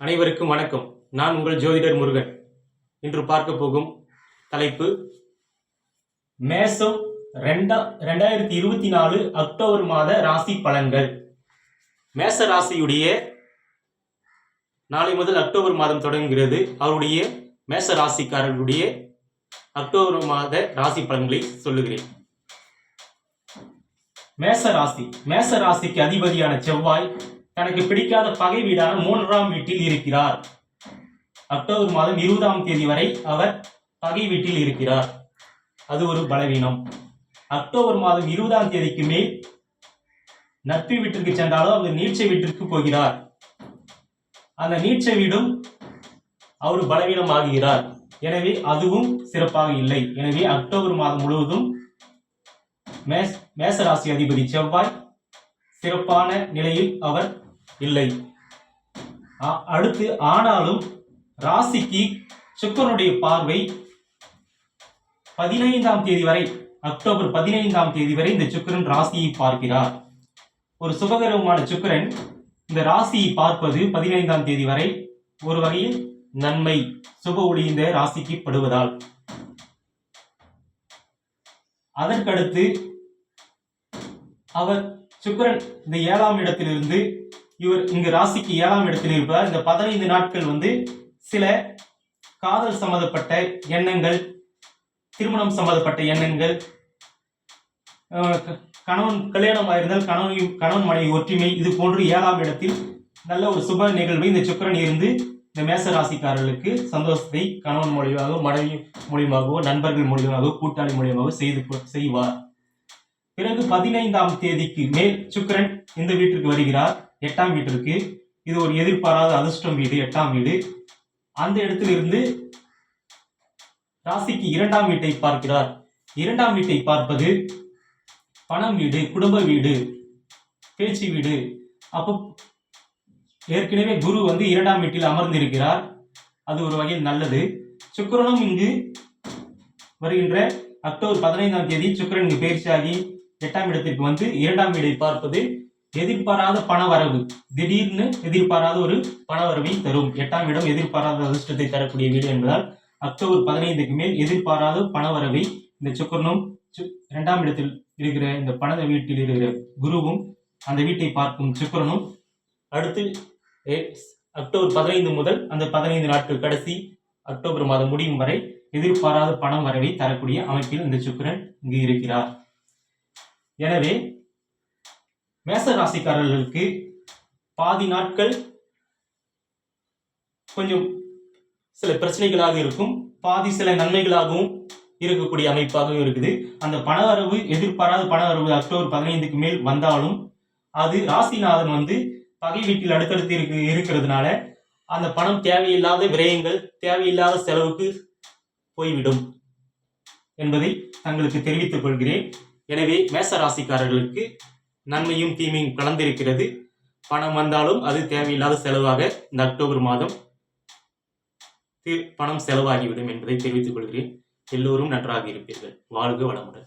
அனைவருக்கும் வணக்கம். நான் உங்கள் ஜோதிடர் முருகன். இன்று பார்க்க போகும் தலைப்பு மேசம் ரெண்டா ரெண்டாயிரத்தி இருபத்தி நாலு அக்டோபர் மாத ராசி பலன்கள். மேச ராசியுடைய நாளை முதல் அக்டோபர் மாதம் தொடங்குகிறது. அவருடைய மேச ராசிக்காரர்களுடைய அக்டோபர் மாத ராசி பலன்களை சொல்லுகிறேன். மேச ராசி மேச ராசிக்கு அதிபதியான செவ்வாய் தனக்கு பிடிக்காத பகை வீடான மூன்றாம் வீட்டில் இருக்கிறார். அக்டோபர் மாதம் இருபதாம் தேதி வரை அவர் பகை வீட்டில் இருக்கிறார். அது ஒரு பலவீனம். அக்டோபர் மாதம் இருபதாம் தேதிக்கு மேல் நட்பு வீட்டிற்கு சென்றாலும் அவர் நீட்சை வீட்டிற்கு போகிறார். அந்த நீட்சை வீடும் அவர் பலவீனம் ஆகுகிறார் எனவே அதுவும் சிறப்பாக இல்லை. எனவே அக்டோபர் மாதம் முழுவதும் மேஸ் மேசராசி அதிபதி செவ்வாய் சிறப்பான நிலையில் அவர் இல்லை. அடுத்து ஆனாலும் ராசிக்கு சுக்கிரனுடைய பார்வை பதினைந்தாம் தேதி வரை அக்டோபர் பதினைந்தாம் தேதி வரை இந்த சுக்கிரன் ராசியை பார்க்கிறார். ஒரு சுபகரமான சுக்கிரன் இந்த ராசியை பார்ப்பது பதினைந்தாம் தேதி வரை ஒரு வகையில் நன்மை சுப ஒளி இந்த ராசிக்கு படுவதால். அதற்கடுத்து அவர் சுக்கிரன் இந்த ஏழாம் இடத்திலிருந்து இவர் இங்கு ராசிக்கு ஏழாம் இடத்தில் இருப்பதால் இந்த பதினைந்து நாட்கள் வந்து சில காதல் சம்பந்தப்பட்ட எண்ணங்கள் திருமணம் சம்பந்தப்பட்ட எண்ணங்கள் கணவன் கல்யாணம் ஆயிருந்தால் கணவன் கணவன் மனைவி ஒற்றுமை இது போன்று ஏழாம் இடத்தில் நல்ல ஒரு சுப நிகழ்வு இந்த சுக்கிரன் இருந்து இந்த மேச ராசிக்காரர்களுக்கு சந்தோஷத்தை கணவன் மூலியமாக மனைவி மூலியமாகவோ நண்பர்கள் மூலியமாகவோ கூட்டாளி மூலியமாகவோ செய்து செய்வார். பிறகு பதினைந்தாம் தேதிக்கு மேல் சுக்கரன் இந்த வீட்டிற்கு வருகிறார். எட்டாம் வீட்டிற்கு இது ஒரு எதிர்பாராத அதிர்ஷ்டம் வீடு எட்டாம் வீடு. அந்த இடத்திலிருந்து ராசிக்கு இரண்டாம் வீட்டை பார்க்கிறார். இரண்டாம் வீட்டை பார்ப்பது பணம் வீடு குடும்ப வீடு பேச்சு வீடு. அப்போ ஏற்கனவே குரு வந்து இரண்டாம் வீட்டில் அமர்ந்திருக்கிறார். அது ஒரு வகையில் நல்லது. சுக்கரனும் இங்கு வருகின்ற அக்டோபர் பதினைந்தாம் தேதி சுக்கிரன் இங்கு பயிற்சியாகி எட்டாம் இடத்திற்கு வந்து இரண்டாம் வீடை பார்ப்பது எதிர்பாராத பண வரவு திடீர்னு எதிர்பாராத ஒரு பண வரவை தரும். எட்டாம் இடம் எதிர்பாராத அதிர்ஷ்டத்தை தரக்கூடிய வீடு என்பதால் அக்டோபர் பதினைந்துக்கு மேல் எதிர்பாராத பண வரவை இந்த சுக்கரனும் சு- இரண்டாம் இடத்தில் இருக்கிற இந்த பண வீட்டில் இருக்கிற குருவும் அந்த வீட்டை பார்க்கும் சுக்கரனும் அடுத்து அக்டோபர் பதினைந்து முதல் அந்த பதினைந்து நாட்கள் கடைசி அக்டோபர் மாதம் முடியும் வரை எதிர்பாராத பணம் வரவை தரக்கூடிய அமைப்பில் இந்த சுக்கிரன் இங்கு இருக்கிறார். எனவே மேச ராசிக்காரர்களுக்கு பாதி நாட்கள் கொஞ்சம் சில பிரச்சனைகளாக இருக்கும். பாதி சில நன்மைகளாகவும் இருக்கக்கூடிய அமைப்பாகவும் இருக்குது. அந்த பணவரவு எதிர்பாராத பணவரவு அக்டோபர் பதினைந்துக்கு மேல் வந்தாலும் அது ராசிநாதன் வந்து பகை வீட்டில் அடுத்தடுத்து இருக்கு இருக்கிறதுனால அந்த பணம் தேவையில்லாத விரயங்கள் தேவையில்லாத செலவுக்கு போய்விடும் என்பதை தங்களுக்கு தெரிவித்துக் கொள்கிறேன். எனவே மேச ராசிக்காரர்களுக்கு நன்மையும் தீமையும் கலந்திருக்கிறது. பணம் வந்தாலும் அது தேவையில்லாத செலவாக இந்த அக்டோபர் மாதம் பணம் செலவாகிவிடும் என்பதை தெரிவித்துக் கொள்கிறேன். எல்லோரும் நன்றாக இருப்பீர்கள். வாழ்க வளமுடன்.